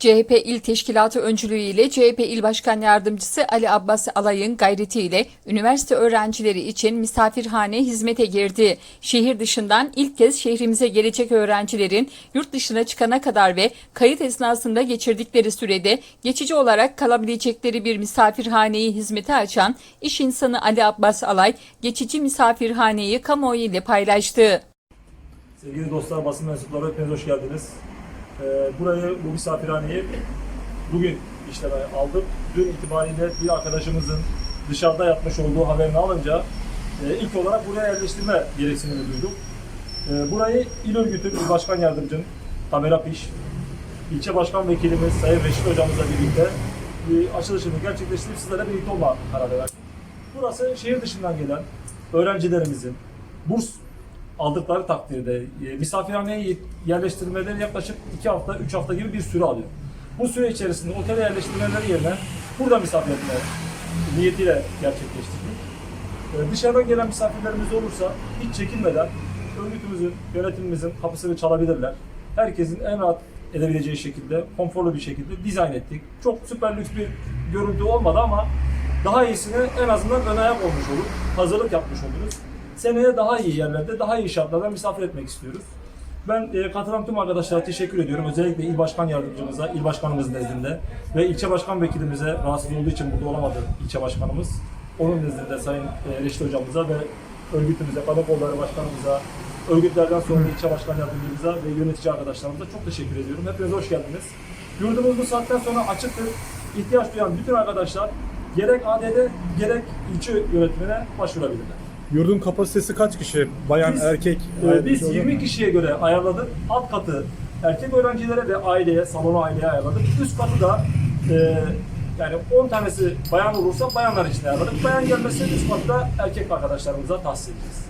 CHP İl Teşkilatı öncülüğüyle CHP İl Başkan Yardımcısı Ali Abbas Alay'ın gayretiyle üniversite öğrencileri için misafirhane hizmete girdi. Şehir dışından ilk kez şehrimize gelecek öğrencilerin yurt dışına çıkana kadar ve kayıt esnasında geçirdikleri sürede geçici olarak kalabilecekleri bir misafirhaneyi hizmete açan iş insanı Ali Abbas Alay, geçici misafirhaneyi kamuoyu ile paylaştı. Sevgili dostlar, basın mensupları hepiniz hoş geldiniz. Ee, burayı, bu misafirhaneyi bugün işlemeye aldık. Dün itibariyle bir arkadaşımızın dışarıda yatmış olduğu haberini alınca e, ilk olarak buraya yerleştirme gereksinimi duyduk. E, burayı İl Örgütü İl Başkan Yardımcım Tamer Apiş, ilçe başkan vekilimiz Sayın Reşit Hocamızla birlikte bir açılışını gerçekleştirip sizlerle birlikte olma kararı verdik. Burası şehir dışından gelen öğrencilerimizin burs aldıkları takdirde e, misafirhaneye yerleştirmeleri yaklaşık 2 hafta, 3 hafta gibi bir süre alıyor. Bu süre içerisinde otele yerleştirmeleri yerine burada misafir etme niyetiyle gerçekleştirdik. E, Dışarıdan gelen misafirlerimiz olursa hiç çekinmeden örgütümüzün, yönetimimizin kapısını çalabilirler. Herkesin en rahat edebileceği şekilde, konforlu bir şekilde dizayn ettik. Çok süper lüks bir görüntü olmadı ama daha iyisine en azından ön ayak olmuş olur. Hazırlık yapmış oluruz. Seneye daha iyi yerlerde, daha iyi şartlarda misafir etmek istiyoruz. Ben e, katılan tüm arkadaşlara teşekkür ediyorum. Özellikle il başkan yardımcımıza, il başkanımızın nezdinde ve ilçe başkan vekilimize rahatsız olduğu için burada olamadı ilçe başkanımız. Onun nezdinde Sayın e, Reşit hocamıza ve örgütümüze, kadın kolları başkanımıza, örgütlerden sonra ilçe başkan yardımcımıza ve yönetici arkadaşlarımıza çok teşekkür ediyorum. Hepiniz hoş geldiniz. Yurdumuz bu saatten sonra açıktır. İhtiyaç duyan bütün arkadaşlar gerek ADD gerek ilçe yönetimine başvurabilirler. Yurdun kapasitesi kaç kişi? Bayan, Biz, erkek? e, biz şey olur 20 mu? kişiye göre ayarladık. Alt katı erkek öğrencilere ve aileye, salonu aileye ayarladık. Üst katı da e, yani 10 tanesi bayan olursa bayanlar için ayarladık. Bayan gelmesi üst katta erkek arkadaşlarımıza tahsis edeceğiz.